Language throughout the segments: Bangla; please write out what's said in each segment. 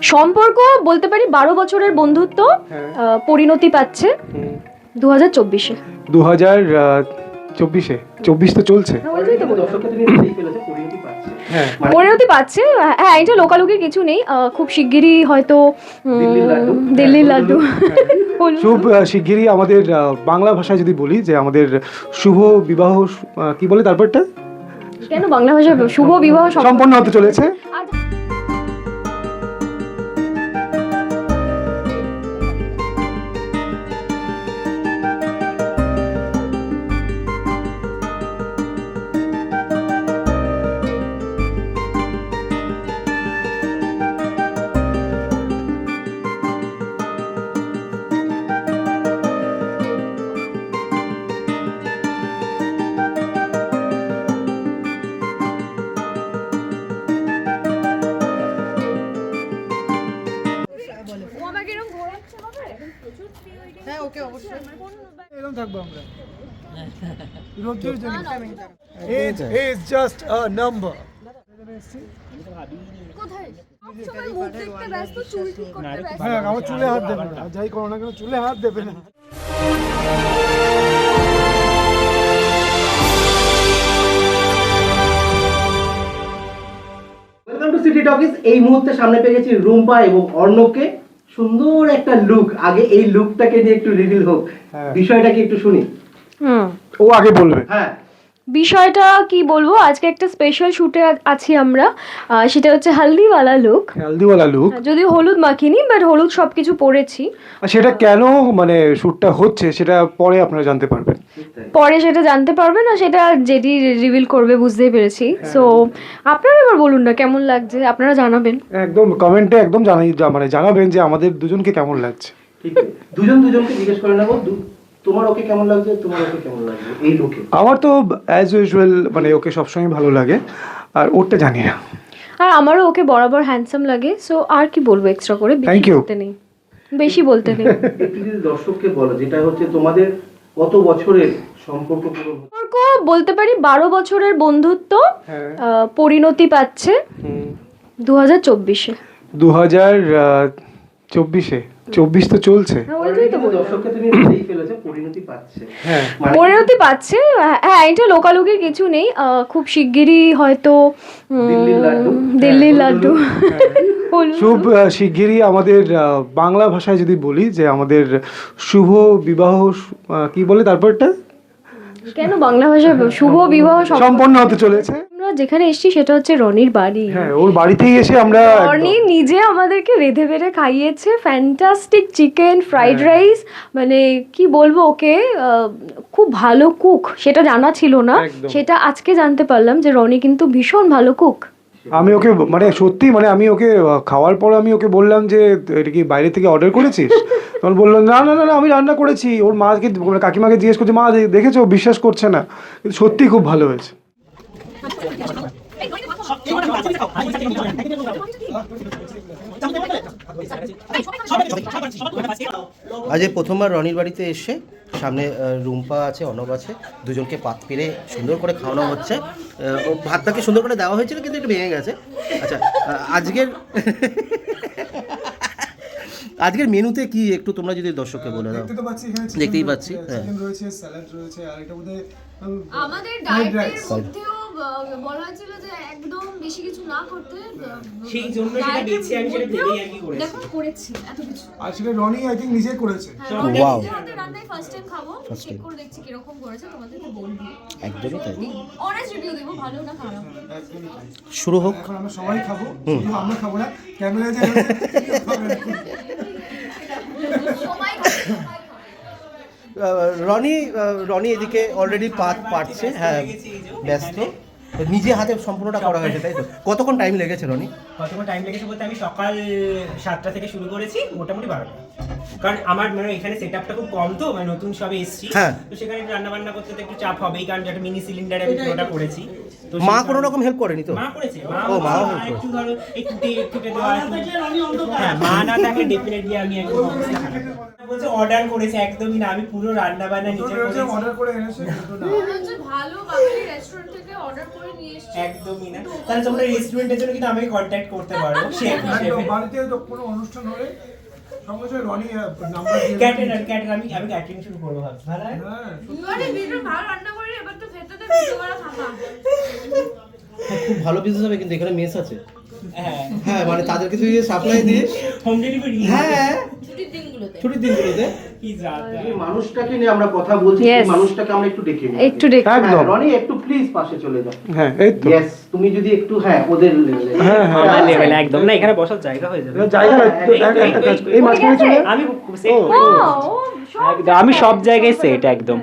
সম্পর্ক বলতে পারি বারো বছরের বন্ধুত্ব হ্যাঁ। আহ, পরিণতি পাচ্ছে দু হাজার চব্বিশে। দু হাজার চব্বিশে। চব্বিশ তো চলছে। পরিণতি পাচ্ছে। হ্যাঁ। মানে পরিণতি পাচ্ছে হ্যাঁ এটা লোকালোকের কিছু নেই আহ, খুব শিগগিরই হয়তো দিল্লির লাড্ডু। হ্যাঁ। খুব শিগগিরই আমাদের বাংলা ভাষায় যদি বলি যে আমাদের শুভ বিবাহ কি বলে তারপরটা? কেন বাংলা ভাষায় শুভ বিবাহ সম্পন্ন হতে চলেছে। Age age just a number আমার চুলে হাত দেবে না। যাই করো না কেন চুলে হাত দেবে না। সিটি টকিস এই মুহূর্তে সামনে পেয়ে গেছি রুম্পা এবং অর্ণবকে। সুন্দর একটা লুক আগে এই লুকটাকে নিয়ে একটু রিভিল হোক। হ্যাঁ। বিষয়টা কি একটু শুনি। হুম। ও আগে বলবে। হ্যাঁ। বিষয়টা কি বলব? আজকে একটা স্পেশাল শুটে আছি আমরা। সেটা হচ্ছে হালদিওয়ালা লুক হেলদিওয়ালা লুক যদিও হলুদ মাখিনি বাট হলুদ সবকিছু পরেছি। আর সেটা কেন মানে শ্যুটটা হচ্ছে সেটা পরে আপনারা জানতে পারবেন। পরে সেটা জানতে পারবেন না সেটা যেটি রিভিল করবে বুঝতেই পেরেছি। সো আপনারা এবার বলুন না কেমন লাগছে? আপনারা জানাবেন। একদম কমেন্টে একদম জানাই মানে জানাবেন যে আমাদের দুজনকে কেমন লাগছে। ঠিক দুজন দুজনকে জিজ্ঞেস করে নেব তোমার ওকে কেমন লাগছে? তোমার ওকে কেমন লাগছে? এই লুকে আমার তো অ্যাজ ইউজুয়াল মানে ওকে সবসময় ভালো লাগে। আর ওরটা জানি না। আর আমারও ওকে বরাবর হ্যান্ডসাম লাগে সো আর কি বলব এক্সট্রা করে? you. বলতে নেই। বেশি বলতে নেই। দর্শককে বলো যেটা হচ্ছে তোমাদের কত বছরের সম্পর্ক সম্পর্ক বলতে পারি বারো বছরের বন্ধুত্ব হ্যাঁ। পরিণতি পাচ্ছে দু হাজার চব্বিশে। দু হাজার চব্বিশে। চব্বিশ তো চলছে। ফেলেছো পরিণতি পাচ্ছে। হ্যাঁ। মানে পাচ্ছে হ্যাঁ এটা লোকালোকের কিছু নেই খুব শিগগিরই হয়তো দিল্লির লাড্ডু। দিল্লির হ্যাঁ, লাড্ডু। হলুদ। খুব শিগগিরই আমাদের বাংলা ভাষায় যদি বলি যে আমাদের শুভ বিবাহ কি বলে তারপরটা? কেন বাংলা ভাষায় শুভ বিবাহ সম্পন্ন হতে চলেছে। যেখানে এসেছি সেটা হচ্ছে রনির বাড়ি। হ্যাঁ ওর বাড়িতেই এসে আমরা রনি নিজে আমাদেরকে রেঁধে বেড়ে খাইয়েছে ফ্যান্টাস্টিক চিকেন ফ্রাইড রাইস মানে কি বলব ওকে খুব ভালো কুক সেটা জানা ছিল না। সেটা আজকে জানতে পারলাম যে রনি কিন্তু ভীষণ ভালো কুক আমি ওকে মানে সত্যি মানে আমি ওকে খাওয়ার পর আমি ওকে বললাম যে এটা কি বাইরে থেকে অর্ডার করেছিস? তখন বলল না না না আমি রান্না করেছি। ওর মাকে মানে কাকিমাকে জিজ্ঞেস করছে মা দেখেছ? বিশ্বাস করছে না। কিন্তু সত্যি খুব ভালো হয়েছে। আজ এই প্রথমবার রনির বাড়িতে এসে সামনে রুম্পা আছে অনব আছে দুজনকে পাত পেরে সুন্দর করে খাওয়ানো হচ্ছে। ও ভাতটাকে সুন্দর করে দেওয়া হয়েছিল কিন্তু একটু ভেঙে গেছে। আচ্ছা আজকের আজকের মেনুতে কি একটু তোমরা যদি দর্শককে বলে দাও? তো পাচ্ছি এখানে দেখতেই পাচ্ছি হ্যাঁ। রয়েছে স্যালাড রয়েছে আর এটা বোধহয় আমাদের ডায়েটের মধ্যেও বলা হয়েছিল যে একদম বেশি কিছু না করতে সেই জন্য সেটা আমি সেটা ভেবেই আর কি করেছি। দেখুন করেছি এত কিছু। আর সেটা রনি আই থিঙ্ক নিজে করেছে। রনি Wow. রান্নাই ফার্স্ট টাইম খাব। চেক করে দেখছি কীরকম করেছে তোমাদেরকে বলব। একদমই তাই। অনেস্ট রিভিউ দেবো ভালো না খারাপ। শুরু হোক। এখন আমরা সবাই খাব শুধু আমরা খাব না ক্যামেরায় যে রনি রনি এদিকে অলরেডি পাত পারছে হ্যাঁ ব্যস্ত। নিজে হাতে সম্পূর্ণটা করা হয়েছে তাই তো? কতক্ষণ টাইম লেগেছে রনি? কতক্ষণ টাইম লেগেছে বলতে আমি সকাল সাতটা থেকে শুরু করেছি মোটামুটি বারোটা। কারণ আমার মানে এখানে সেটআপটা খুব কম তো মানে নতুন সবে এসেছি। হ্যাঁ। তো সেখানে রান্না বান্না করতে তো একটু চাপ হবেই কারণ একটা মিনি সিলিন্ডারে আমি পুরোটা করেছি। তো মা কোনো রকম হেল্প করেনি তো? মা করেছে। মা ও, মা একটু ধরো এই কুটে কুটে দেওয়া হ্যাঁ মা না থাকলে ডেফিনেটলি আমি একদম বলছে অর্ডার করেছে একদমই না। আমি পুরো রান্না বান্না নিজে করেছি। মনে হচ্ছে ভালো বাঙালি রেস্টুরেন্ট থেকে অর্ডার করে নিয়ে এসেছি। একদমই না। তাহলে তোমরা রেস্টুরেন্টের জন্য কিন্তু আমাকে কন্ট্যাক্ট করতে পারো। শেফ বাড়িতে কোনো অনুষ্ঠান হলে সঙ্গে সঙ্গে রনি নাম্বার ক্যাটারার ক্যাটার আমি আমি ক্যাটারিং শুরু করব ভাবছি। ভালো হয়? দুবারে ভিডিও ভালো রান্না করে এবার তো খেতে দে ভিডিও করা হ্যাঁ, খুব ভালো বিজনেস হবে কিন্তু এখানে মেস আছে। হ্যাঁ। হ্যাঁ মানে তাদেরকে তুই সাপ্লাই দিস। হোম ডেলিভারি হ্যাঁ। ছুটির দিনগুলোতে। ছুটির দিনগুলোতে। কি মানুষটাকে নিয়ে আমরা কথা বলছি Yes. মানুষটাকে আমরা একটু ডেকে নিই একটু দেখি হ্যাঁ, একদম রনি একটু প্লিজ পাশে চলে যাও হ্যাঁ এই তো यस তুমি যদি একটু হ্যাঁ ওদের হ্যাঁ, হ্যাঁ। আমার লেভেলে একদম না এখানে বসার জায়গা হয়ে যাবে জায়গা একটা কাজ এই মাঝখানে চলে আমি। দিয়েছি। একদম আমি সব জায়গায় সেট একদম।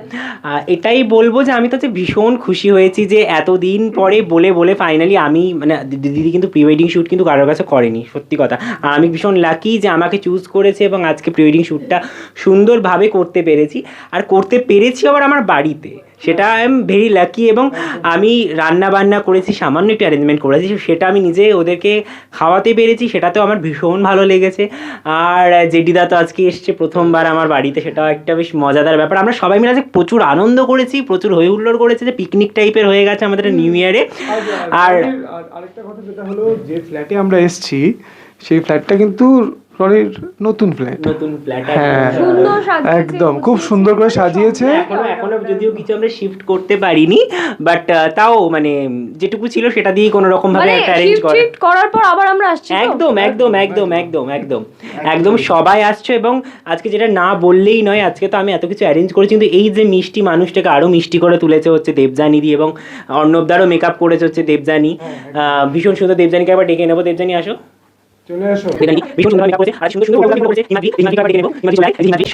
এটাই বলব যে আমি তাতে ভীষণ খুশি হয়েছি যে এতদিন পরে বলে বলে ফাইনালি আমি মানে দিদি কিন্তু প্রি ওয়েডিং শ্যুট কিন্তু কারোর কাছে করেনি সত্যি কথা। আর আমি ভীষণ লাকি যে আমাকে চুজ করেছে এবং আজকে প্রি ওয়েডিং শ্যুটটা সুন্দরভাবে করতে পেরেছি। আর করতে পেরেছি আবার আমার বাড়িতে। সেটা আই এম ভেরি লাকি এবং আমি রান্না বান্না করেছি সামান্য একটু অ্যারেঞ্জমেন্ট করেছি সেটা আমি নিজে ওদেরকে খাওয়াতে পেরেছি সেটাতেও আমার ভীষণ ভালো লেগেছে। আর জেডিদা তো আজকে এসছে প্রথমবার আমার বাড়িতে সেটাও একটা বেশ মজাদার ব্যাপার। আমরা সবাই মিলে আজকে প্রচুর আনন্দ করেছি প্রচুর হই হুল্লোড় করেছে যে পিকনিক টাইপের হয়ে গেছে আমাদের নিউ ইয়ারে আর আর আরেকটা কথা যেটা হলো যে ফ্ল্যাটে আমরা এসেছি সেই ফ্ল্যাটটা কিন্তু রনির নতুন ফ্ল্যাট নতুন ফ্ল্যাট হ্যাঁ। একদম খুব সুন্দর করে সাজিয়েছে। এখনও এখনও যদিও কিছু আমরা শিফট করতে পারিনি বাট তাও মানে যেটুকু ছিল সেটা দিয়েই কোনো রকম ভাবে মানে একটা অ্যারেঞ্জ শিফট করা। শিফট করার পর আবার আমরা আসছি একদম একদম একদম একদম একদম। একদম সবাই আসছো এবং আজকে যেটা না বললেই নয় আজকে তো আমি এত কিছু অ্যারেঞ্জ করেছি কিন্তু এই যে মিষ্টি মানুষটাকে আরও মিষ্টি করে তুলেছে হচ্ছে দেবজানি দিয়ে এবং অর্ণবদারও মেকআপ করেছে হচ্ছে দেবজানি আহ, ভীষণ সুন্দর দেবজানিকে আবার ডেকে নেব। দেবজানি আসো। চলে আর সুন্দর সুন্দর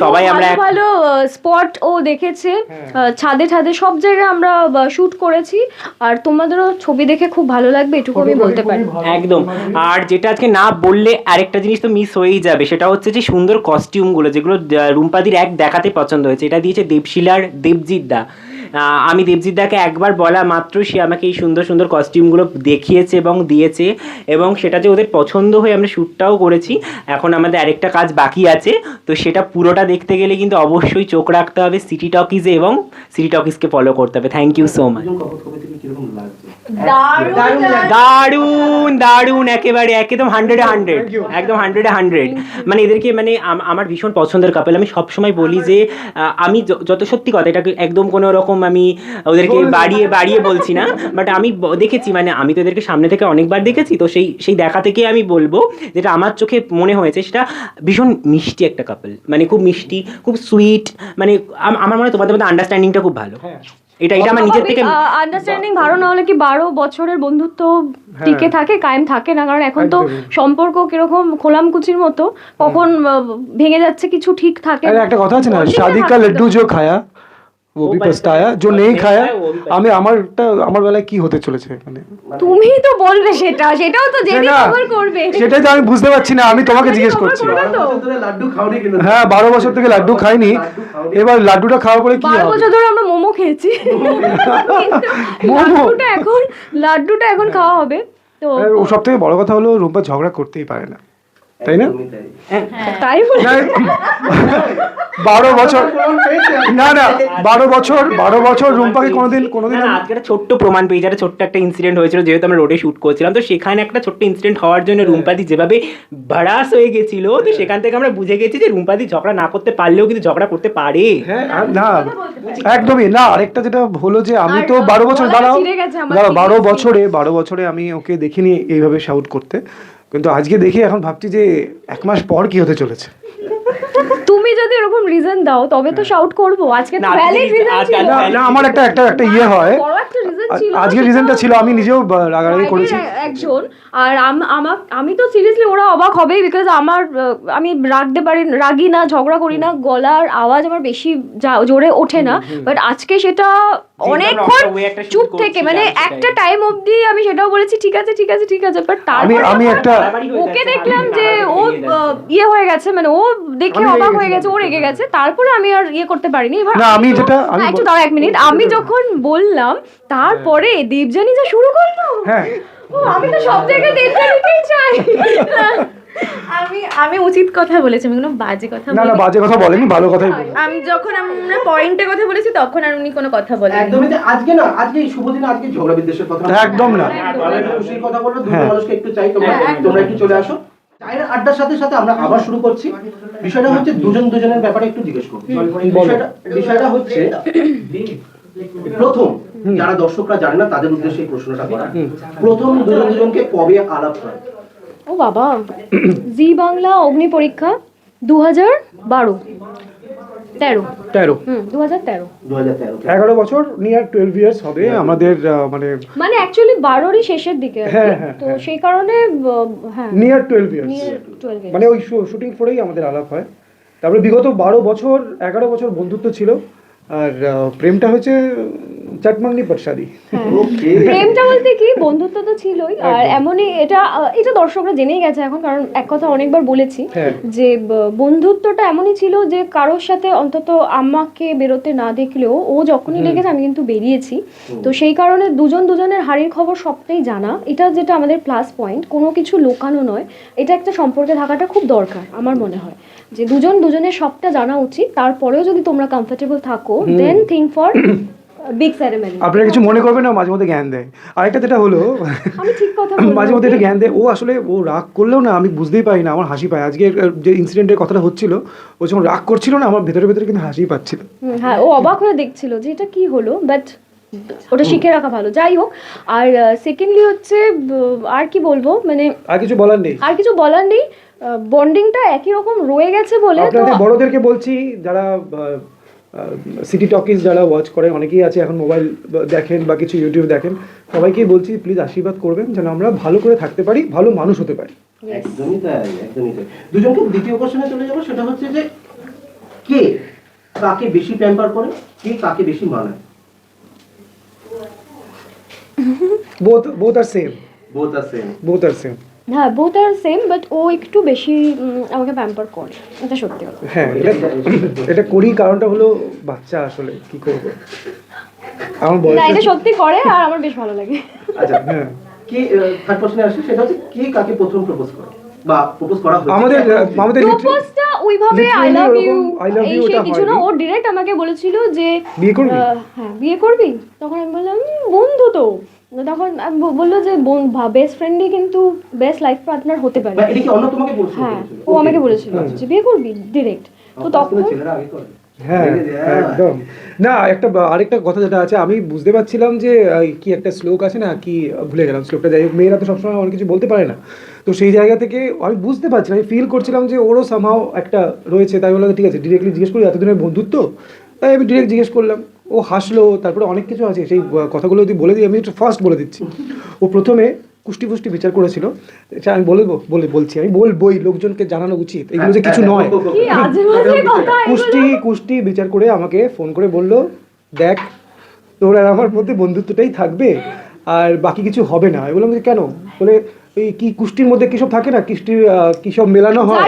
সবাই আমরা ভালো স্পট ও দেখেছে ছাদে ছাদে সব জায়গায় আমরা শুট করেছি। আর তোমাদেরও ছবি দেখে খুব ভালো লাগবে এটুকু আমি বলতে পারি। একদম। আর যেটা আজকে না বললে আরেকটা জিনিস তো মিস হয়েই যাবে সেটা হচ্ছে যে সুন্দর কস্টিউমগুলো যেগুলো রুম্পাদির এক দেখাতে পছন্দ হয়েছে এটা দিয়েছে দেবশিলার দেবজিৎ দা। আমি দেবজিৎ দাকে একবার বলা মাত্র, সে আমাকে এই সুন্দর সুন্দর কস্টিউমগুলো দেখিয়েছে এবং দিয়েছে এবং সেটা যে ওদের পছন্দ হয়ে আমরা শ্যুটটাও করেছি, এখন আমাদের আরেকটা কাজ বাকি আছে। তো সেটা পুরোটা দেখতে গেলে কিন্তু অবশ্যই চোখ রাখতে হবে সিটি টকিজে এবং সিটি টকিজকে ফলো করতে হবে। থ্যাংক ইউ সো মাচ দারুণ দারুণ একেবারে একদম হান্ড্রেডে হান্ড্রেড একদম হান্ড্রেডে হান্ড্রেড মানে এদেরকে মানে আমার ভীষণ পছন্দের কাপেল আমি সবসময় বলি যে আমি য- যত সত্যি কথা এটাকে একদম কোনো রকম আমি ওদেরকে বাড়িয়ে বাড়িয়ে বলছি না। বাট আমি দেখেছি মানে আমি তো এদেরকে সামনে থেকে অনেকবার দেখেছি। তো সেই সেই দেখা থেকে আমি বলব যেটা আমার চোখে মনে হয়েছে সেটা ভীষণ মিষ্টি একটা কাপল মানে খুব মিষ্টি খুব সুইট মানে আমার মনে হয় তোমাদের মধ্যে আন্ডারস্ট্যান্ডিংটা খুব ভালো। এটা এটা আমার নিজের থেকে আন্ডারস্ট্যান্ডিং ভালো না হলে কি বারো বছরের বন্ধুত্ব হ্যাঁ। টিকে থাকে কায়েম থাকে না? কারণ এখন তো সম্পর্ক কীরকম খোলামকুচির মতো কখন ভেঙে যাচ্ছে কিছু ঠিক থাকে একটা কথা আছে না শাদি কা লাড্ডু খায়া वो भी पछताया जो नहीं खाया वो भी আমি আমারটা আমার বেলায় কি হতে চলেছে মানে তুমিই তো বলবে সেটা সেটাও তো জেনে না, কভার করবে সেটাই তো আমি বুঝতে পারছি না আমি তোমাকে জিজ্ঞেস cover করছি করবে। বারো বছর ধরে লাড্ডু খাওনি কিন্তু হ্যাঁ বারো বছর থেকে লাড্ডু খাইনি লাড্ডু খাওনি। এবার লাড্ডুটা খাওয়ার পরে কি বারো হবে বছর ধরে আমরা মোমো খেয়েছি মোমো? লাড্ডুটা এখন লাড্ডুটা এখন খাওয়া হবে তো আর ও সব থেকে বড় কথা হলো রুম্পা ঝগড়া করতেই পারে না তাই না? তাই। তাই না, বারো বছর। না না বারো বছর বারো বছর রুম্পাকে কোনোদিন কোনোদিন আজকে একটা ছোট্ট প্রমাণ পেয়েছি একটা ছোট্ট একটা ইনসিডেন্ট হয়েছিল যেহেতু আমরা রোডে শুট করছিলাম তো সেখানে একটা ছোট্ট ইনসিডেন্ট হওয়ার জন্য রুম্পাদি যেভাবে ভাড়াস হয়ে গেছিল তো সেখান থেকে আমরা বুঝে গেছি যে রুম্পাদি ঝগড়া না করতে পারলেও কিন্তু ঝগড়া করতে পারে। হ্যাঁ না একদমই না আরেকটা যেটা হলো যে আমি তো বারো বছর দাঁড়াও চিড়ে গেছে আমার, দাঁড়াও বারো বছরে বারো বছরে আমি ওকে দেখিনি এইভাবে শাউট করতে। কিন্তু আজকে দেখি এখন ভাবছি যে এক মাস পর কি হতে চলেছে। তুমি যদি এরকম রিজন দাও তবে তো শাউট করব। আজকে তো ভ্যালিড রিজন আজকে- ছিল। না না আমার একটা একটা একটা ইয়ে হয়। বড় একটা রিজন ছিল। আজকের সেটা রিজনটা ছিল আমি নিজেও রাগারাগি করেছি। একজন আর আম- আমার আমি তো সিরিয়াসলি ওরা অবাক হবেই বিকজ আমার আমি রাগতে পারি রাগি না ঝগড়া করি না গলার আওয়াজ আমার বেশি জোরে ওঠে না। বাট আজকে সেটা অনেকক্ষণ চুপ থেকে মানে একটা টাইম অবধি আমি সেটাও বলেছি ঠিক আছে ঠিক আছে ঠিক আছে। বাট আমি তারপরে আমি একটা ওকে দেখলাম যে ও হয়ে। ইয়ে হয়ে গেছে মানে ও দেখে অবাক হয়ে গেছে ও রেগে গেছে তারপরে আমি আর ইয়ে করতে পারিনি। এবার না, আমি যেটা- আমি হ্যাঁ, একটু দাঁড়া এক মিনিট। আমি যখন বললাম তারপরে দেবজানি যা শুরু করল। হ্যাঁ। ও আমি তো সব জায়গায় দেবজানিকেই চাই। আমি আমি উচিত কথা বলেছি আমি কোনো বাজে কথা না না বাজে কথা বলেনি ভালো কথাই বলেছে। আমি যখন আমরা পয়েন্টে কথা বলেছি তখন আর উনি কোনো কথা বলেন একদমই। আজকে না আজকে এই শুভ দিনে আজকে ঝগড়া বিদ্বেষের কথা একদম না। খুশির কথা বলব দুটো হ্যাঁ। মানুষকে একটু চাই তোমরা তোমরা একটু চলে আসো। চায়ের আড্ডার সাথে সাথে আমরা আবার শুরু করছি। বিষয়টা হচ্ছে দুজন দুজনের ব্যাপারে একটু জিজ্ঞেস করব। বিষয়টা বিষয়টা হচ্ছে প্রথম যারা দর্শকরা জানে না তাদের উদ্দেশ্যে এই প্রশ্নটা করা। প্রথম দুজন দুজনকে কবে আলাপ হয়? ও বাবা জি বাংলা অগ্নি পরীক্ষা দু হাজার বারো। তেরো। তেরো। দু হাজার তেরো। হাজার এগারো বছর নিয়ার টুয়েলভ ইয়ার্স হবে আমাদের আহ, মানে মানে অ্যাকচুয়ালি বারোরই শেষের দিকে হ্যাঁ, হ্যাঁ, তো হ্যাঁ। সেই কারণে হ্যাঁ। নিয়ার টুয়েলভ ইয়ার্স মানে ওই শুটিং ফোরেই আমাদের আলাপ হয়। তারপরে বিগত বারো বছর এগারো বছর বন্ধুত্ব ছিল। আর প্রেমটা হচ্ছে চাটমাংনি পরসাদি। ওকে প্রেমটা বলতে কি বন্ধুত্ব তো ছিলই আর এমনই এটা এটা দর্শকরা জেনেই গেছে এখন কারণ এক কথা অনেকবার বলেছি হ্যাঁ। যে বন্ধুত্বটা এমনই ছিল যে কারোর সাথে অন্তত আমাকে বেরোতে না দেখলেও ও যখনই লেগেছে আমি কিন্তু বেরিয়েছি। তো সেই কারণে দুজন দুজনের হাড়ির খবর সবটাই জানা। এটা যেটা আমাদের প্লাস পয়েন্ট কোনো কিছু লোকানো নয়। এটা একটা সম্পর্কে থাকাটা খুব দরকার আমার মনে হয়। যে দুজন দুজনের সবটা জানা উচিত তারপরেও যদি তোমরা কমফোর্টেবল থাকো then think for big ceremony আপনারা কিছু মনে করবেন না মাঝে মধ্যে জ্ঞান দেয়। আরেকটা যেটা হলো আমি ঠিক কথা মাঝে মধ্যে? একটু জ্ঞান দেয়। ও আসলে ও রাগ করলেও না আমি বুঝতেই পারি না আমার হাসি পায়। আজকে যে ইনসিডেন্টের কথাটা হচ্ছিল ও যখন রাগ করছিল না আমার ভেতরে ভেতরে কিন্তু হাসি পাচ্ছিল। হ্যাঁ ও অবাক হয়ে দেখছিল যে এটা কি হলো বাট ওটা শিখে রাখা ভালো। যাই হোক আর সেকেন্ডলি হচ্ছে আর কি বলব মানে আর কিছু বলার নেই। আর কিছু বলার নেই। বন্ডিংটা একই রকম রয়ে গেছে বলে বড়দেরকে বলছি যারা সিটি টকিজ যারা ওয়াচ করে অনেকেই আছে এখন মোবাইল দেখেন বা কিছু ইউটিউব দেখেন সবাইকেই বলছি প্লিজ আশীর্বাদ করবেন যেন আমরা ভালো করে থাকতে পারি ভালো মানুষ হতে পারি। একদমই তাই একদমই তাই। দুজনকে দ্বিতীয় কোশ্চেনে চলে যাব সেটা হচ্ছে যে কে কাকে বেশি প্যাম্পার করে কে কাকে বেশি মানায়? Both both are same both are same both are same হ্যাঁ বোথ আর সেম বাট ও একটু বেশি আমাকে প্যাম্পার করে। এটা সত্যি কথা হ্যাঁ এটা এটা করি কারণটা হলো বাচ্চা আসলে কি করব? আমার বয়স না এটা সত্যি করে আর আমার বেশ ভালো লাগে। আচ্ছা হ্যাঁ। কি থার্ড প্রশ্নে আসি সেটা হচ্ছে কে কাকে প্রথম প্রপোজ করে? বা প্রপোজ করা হয়েছে। আমাদের আমাদের প্রপোজটা ওইভাবে I love you I love এই you সেই ওটা কিছু না ও ডিরেক্ট আমাকে বলেছিল যে বিয়ে করবি? হ্যাঁ বিয়ে করবি? তখন আমি বললাম বন্ধু তো। তখন বলল যে বেস্ট ফ্রেন্ডই কিন্তু বেস্ট লাইফ পার্টনার হতে পারে। এটা কি অন্য তোমাকে বলছিল? হ্যাঁ ও আমাকে বলেছিল যে বিয়ে করবি? ডিরেক্ট তো তখন করে। হ্যাঁ একদম। না একটা আরেকটা কথা যেটা আছে আমি বুঝতে পারছিলাম যে কি একটা শ্লোক আছে না কি ভুলে গেলাম শ্লোকটা। যাই হোক মেয়েরা তো সবসময় অনেক কিছু বলতে পারে না। তো সেই জায়গা থেকে আমি বুঝতে পারছিলাম আমি ফিল করছিলাম যে ওরও সামাও একটা রয়েছে। তাই বললাম ঠিক আছে ডিরেক্টলি জিজ্ঞেস করি এতদিনের বন্ধুত্ব? তাই আমি ডিরেক্ট জিজ্ঞেস করলাম। ও হাসলো তারপরে অনেক কিছু আছে। সেই কথাগুলো যদি বলে দিই আমি একটু ফার্স্ট বলে দিচ্ছি। ও প্রথমে কুষ্টি ফুষ্টি বিচার করেছিল। আচ্ছা, আমি বলব বলে বলছি। আমি বলবোই লোকজনকে জানানো উচিত। এগুলো যে কিছু নয়। কি আজে বাজে কথা এগুলো? কুষ্টি কুষ্টি বিচার করে আমাকে ফোন করে বলল দেখ তোর আর আমার মধ্যে বন্ধুত্বটাই থাকবে আর বাকি কিছু হবে না। আমি বললাম যে কেন? বলে এই কি কুষ্টির মধ্যে কিসব থাকে না? কিষ্টির আহ, কিসব মেলানো হয়?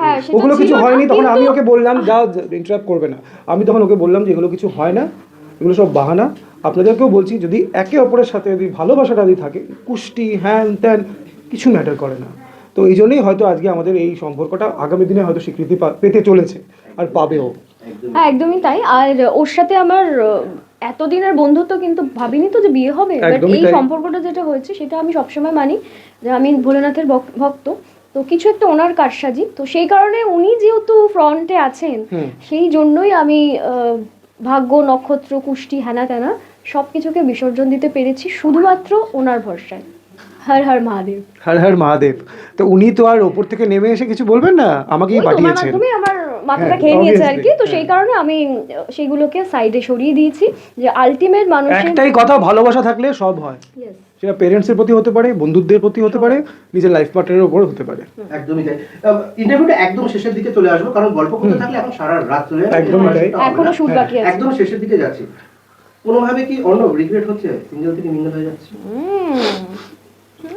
হ্যাঁ ওগুলো কিছু হয়নি তখন আমি ওকে বললাম যা ইন্টারাপ্ট করবে না। আমি তখন ওকে বললাম যে এগুলো কিছু হয় না এগুলো সব বাহানা। আপনাদেরকেও বলছি যদি একে অপরের সাথে যদি ভালোবাসাটা যদি থাকে কুষ্টি হ্যান ত্যান কিছু ম্যাটার করে না। তো এই জন্যই হয়তো আজকে আমাদের এই সম্পর্কটা আগামী দিনে হয়তো স্বীকৃতি পেতে চলেছে আর পাবেও। হ্যাঁ একদমই তাই। আর ওর সাথে আমার এতদিনের বন্ধুত্ব কিন্তু ভাবিনি তো যে বিয়ে হবে বাট এই সম্পর্কটা যেটা হয়েছে সেটা আমি সবসময় মানি যে আমি ভোলেনাথের ভক্ত। তো কিছু একটা ওনার কারসাজি। তো সেই কারণে উনি যেহেতু ফ্রন্টে আছেন সেই জন্যই আমি ভাগ্য নক্ষত্র কুষ্টি হ্যানা ত্যানা সব কিছুকে বিসর্জন দিতে পেরেছি শুধুমাত্র ওনার ভরসায়। হর হর মহাদেব। হর হর মহাদেব। তো উনি তো আর ওপর থেকে নেমে এসে কিছু বলবেন না? আমাকেই ওই পাঠিয়েছেন। মাধ্যমে আমার মাথাটা হ্যাঁ, খেয়ে নিয়েছে আর কি। তো সেই কারণে আমি সেইগুলোকে সাইডে সরিয়ে দিয়েছি যে আলটিমেট মানুষের একটাই কথা ভালোবাসা থাকলে সব হয়. সেটা পেরেন্টসের প্রতি হতে পারে বন্ধুদের প্রতি হতে পারে নিজের লাইফ পার্টনারের উপর হতে পারে। একদমই তাই। ইন্টারভিউটা একদম শেষের দিকে চলে আসব কারণ গল্প করতে থাকলে এখন সারা রাত চলে যাবে একদমই তাই। এখনও না। শুট বাকি আছে। একদম শেষের দিকে যাচ্ছি। কোনোভাবে কি অন্য রিগ্রেট হচ্ছে? সিঙ্গেল থেকে মিঙ্গেল হয়ে যাচ্ছে।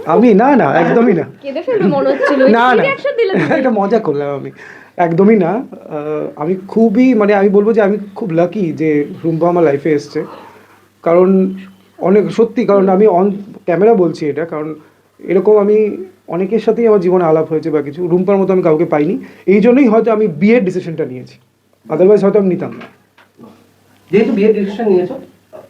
আমি? না না একদমই না। কেঁদে ফেলবে মনে হচ্ছিল। না না? এটা মজা করলাম আমি। একদমই না। আমি খুবই মানে আমি বলব যে আমি খুব লাকি যে রুম্পা আমার লাইফে এসছে। কারণ অনেক, সত্যি, কারণ আমি অন ক্যামেরা বলছি এটা, কারণ এরকম আমি অনেকের সাথেই আমার জীবনে আলাপ হয়েছে বা কিছু, রুম্পার মতো আমি কাউকে পাইনি। এই জন্যই হয়তো আমি বিয়ের ডিসিশনটা নিয়েছি। আদারওয়াইজ হয়তো আমি নিতাম না। যেহেতু বিয়ের ডিসিশন নিয়েছো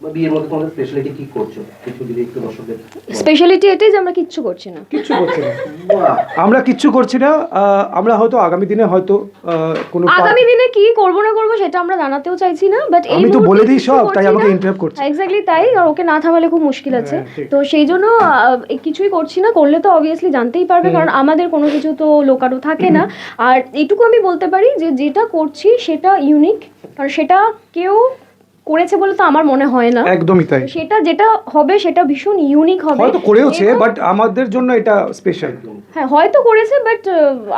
বিয়ের মধ্যে তোমাদের স্পেশালিটি কি করছ? কিছু যদি একটু দর্শকদের স্পেশালিটি এটাই যে আমরা কিচ্ছু করছি না। কিচ্ছু করছি না। আমরা কিচ্ছু করছি না আহ, আমরা হয়তো আগামী দিনে হয়তো আহ, কোনো পা- আগামী দিনে কি করব না করব সেটা আমরা জানাতেও চাইছি না বাট আমি তো বলে দিই সব তাই আমাকে ইন্টারাপ্ট করছে। এক্স্যাক্টলি তাই আর ওকে না থামালে খুব মুশকিল আছে। হ্যাঁ, ঠিক। তো সেই জন্য আহ, এ কিছুই করছি না করলে তো অবভিয়াসলি জানতেই পারবে কারণ আমাদের কোনো কিছু তো লোকানো থাকে না। আর এটুকু আমি বলতে পারি যে যেটা করছি সেটা ইউনিক কারণ সেটা কেউ করেছে বলে তো আমার মনে হয় না। একদমই তাই। সেটা যেটা হবে সেটা ভীষণ ইউনিক হবে। হয়তো করেওছে বাট আমাদের জন্য এটা স্পেশাল হ্যাঁ হয়তো করেছে বাট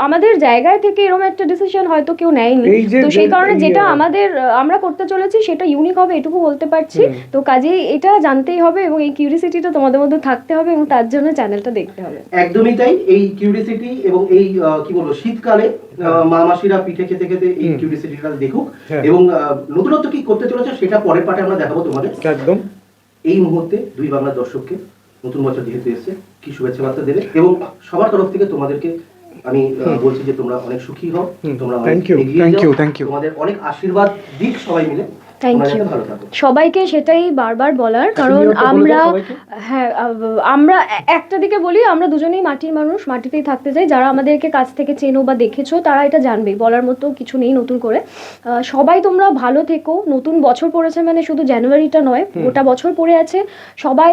আমাদের জায়গায় থেকে এরকম একটা ডিসিশন হয়তো কেউ নেয়নি। তো সেই কারণে যেটা আমাদের আমরা করতে চলেছি সেটা ইউনিক হবে এটুকু বলতে পারছি। তো কাজেই এটা জানতেই হবে এবং এই কিউরিসিটিটা তোমাদের মধ্যে থাকতে হবে এবং তার জন্য চ্যানেলটা দেখতে হবে। একদমই তাই এই কিউরিসিটি এবং এই কি বলব শীতকালে মা মাসিরা পিঠে খেতে খেতে এই। কিউরিসিটিটা দেখুক হ্যাঁ। এবং নতুনত্ব কি করতে চলেছে সেটা পরের পাঠে আমরা দেখাবো তোমাদের একদম। এই মুহূর্তে দুই বাংলা দর্শককে নতুন বছর যেহেতু এসছে কি শুভেচ্ছা বার্তা দেবে? এবং সবার তরফ থেকে তোমাদেরকে আমি বলছি যে তোমরা অনেক সুখী হও তোমরা অনেক এগিয়ে যাও। তোমাদের অনেক আশীর্বাদ দিক সবাই মিলে। থ্যাংক ইউ সবাইকে সেটাই বারবার বলার কারণ বলে দাও আমরা হ্যাঁ আমরা একটা দিকে বলি আমরা দুজনেই মাটির মানুষ মাটিতেই থাকতে চাই। যারা আমাদেরকে কাছ থেকে চেনো বা দেখেছ তারা এটা জানবে বলার মতো কিছু নেই নতুন করে। সবাই তোমরা ভালো থেকো। নতুন বছর পড়েছে মানে শুধু জানুয়ারিটা নয় গোটা বছর পড়ে আছে। সবাই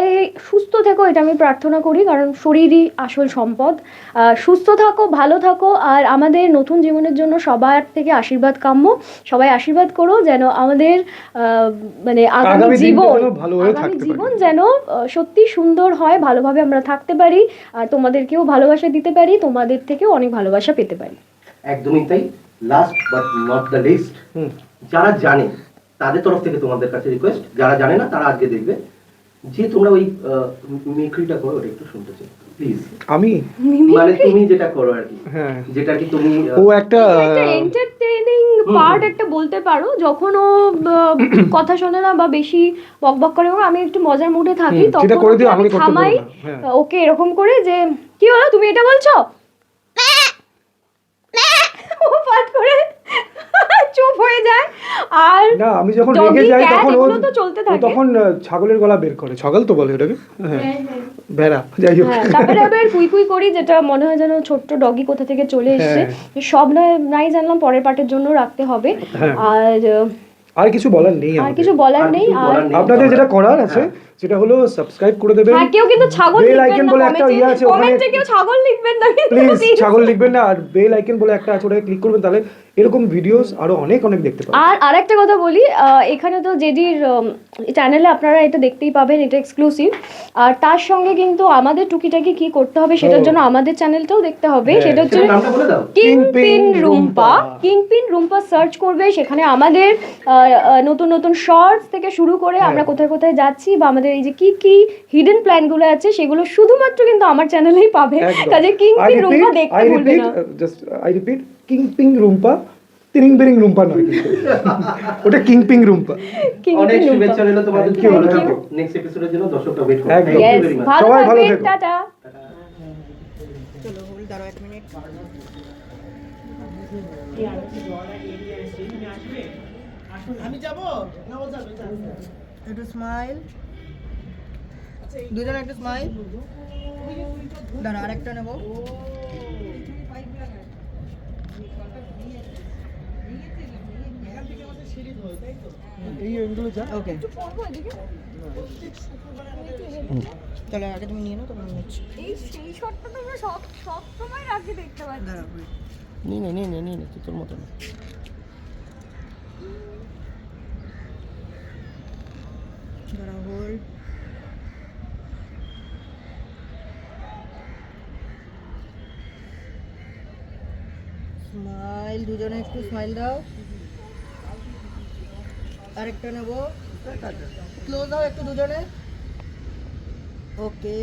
সুস্থ থেকো এটা আমি প্রার্থনা করি কারণ শরীরই আসল সম্পদ। সুস্থ থাকো ভালো থাকো আর আমাদের নতুন জীবনের জন্য সবার থেকে আশীর্বাদ কাম্য। সবাই আশীর্বাদ করো যেন আমাদের মানে আগামী জীবন আগামী জীবন যেন সত্যি সুন্দর হয় ভালোভাবে আমরা থাকতে পারি আর তোমাদেরকেও ভালোবাসা দিতে পারি তোমাদের থেকেও অনেক ভালোবাসা পেতে পারি। একদমই তাই। Last but not the least যারা জানে তাদের তরফ থেকে তোমাদের কাছে রিকোয়েস্ট যারা জানে না তারা আজকে দেখবে। যে তোমরা ওই মিক্রিটা করো ওটা একটু শুনতে চাই। প্লিজ আমি? মানে তুমি যেটা করো আর কি। হ্যাঁ। যেটা কি তুমি ও একটা একটা এন্টারটেইনিং পার্ট একটা বলতে পারো যখন ও কথা শোনে না বা বেশি বকবক করে আমি একটু মজার মুডে থাকি তখন সেটা করে দিও, আমি করতে বলো থামাই হ্যাঁ। ওকে এরকম করে যে কি হলো? তুমি এটা বলছো ও পাট করে চুপ হয়ে যায় আর না আমি যখন রেগে যাই তখন ও তো চলতে থাকে। তখন ছাগলের গলা বের করে ছাগল তো বলে ওটাকে হ্যাঁ ভেড়া যাই হোক হ্যাঁ তারপরে আবার কুই কুই করি যেটা মনে হয় যেন ছোট্ট ডগি কোথা থেকে চলে এসেছে হ্যাঁ। সব নয় নাই জানলাম পরের পার্টের জন্য রাখতে হবে হ্যাঁ। আর আর কিছু বলার নেই আর কিছু বলার নেই আর বলার নেই। আপনাদের যেটা করার আছে সেটা হলো সাবস্ক্রাইব করে দেবেন। হ্যাঁ কেউ কিন্তু ছাগল বেল আইকন বলে একটা ইয়ে আছে ওখানে। কমেন্টে কেউ ছাগল লিখবেন না কিন্তু। প্লিজ ছাগল লিখবেন না আর বেল আইকন বলে একটা আছে ওটাকে ক্লিক করবেন তাহলে এরকম ভিডিওস আরও অনেক অনেক দেখতে পাবেন। আর আরেকটা কথা বলি এখানে তো জেডির চ্যানেলে আপনারা এটা দেখতেই পাবেন এটা এক্সক্লুসিভ আর তার সঙ্গে কিন্তু আমাদের টুকিটাকি কি করতে হবে সেটার জন্য আমাদের চ্যানেলটাও দেখতে হবে। হ্যাঁ, সেটা হচ্ছে সেটার নামটা বলে দাও। Kingpin Rumpa. Kingpin Rumpa search করবে সেখানে আমাদের আহ, আহ, নতুন নতুন শর্টস থেকে শুরু করে হ্যাঁ। আমরা কোথায় কোথায় যাচ্ছি বা আমাদের এই যে কি কি হিডেন প্ল্যানগুলো আছে সেগুলো শুধুমাত্র কিন্তু আমার চ্যানেলেই পাবে। কাজে কিংপিন রুম্পা দেখতে ভুলবে না। Just I repeat king ping Rumpa তিরিং বিরিং রুম্পা নয় ওটা কিং পিং রুম্পা অনেক শুভেচ্ছা রইল তোমাদের ভালো থাকো you. নেক্সট এপিসোডের জন্য দর্শকরা ওয়েট করো একদম। Thank you Yes, very much ভালো সবাই ভালো থাকবেন থেকো। টাটা। একটু স্মাইল দুজন একটু স্মাইল দাঁড়া আরেকটা নেব। এই এগুলো যা ওকে তাহলে আগে তুমি নিয়ে নাও তখন আমি নিচ্ছি। এই সেই শটটা তো আমরা সব সব সময় রাখি দেখতে পাচ্ছি। দাঁড়া নিয়ে নে নিয়ে নে নিয়ে নে তোর মতো নে। দাঁড়া হোল্ড স্মাইল দুজনে একটু স্মাইল দাও। আরেকটা নেব। ক্লোজ দাও একটু দুজনে। ওকে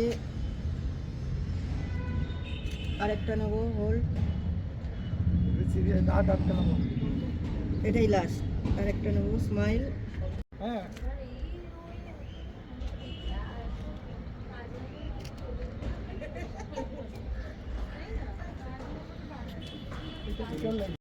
আরেকটা নেব হোল্ড এটাই লাস্ট আরেকটা নেব স্মাইল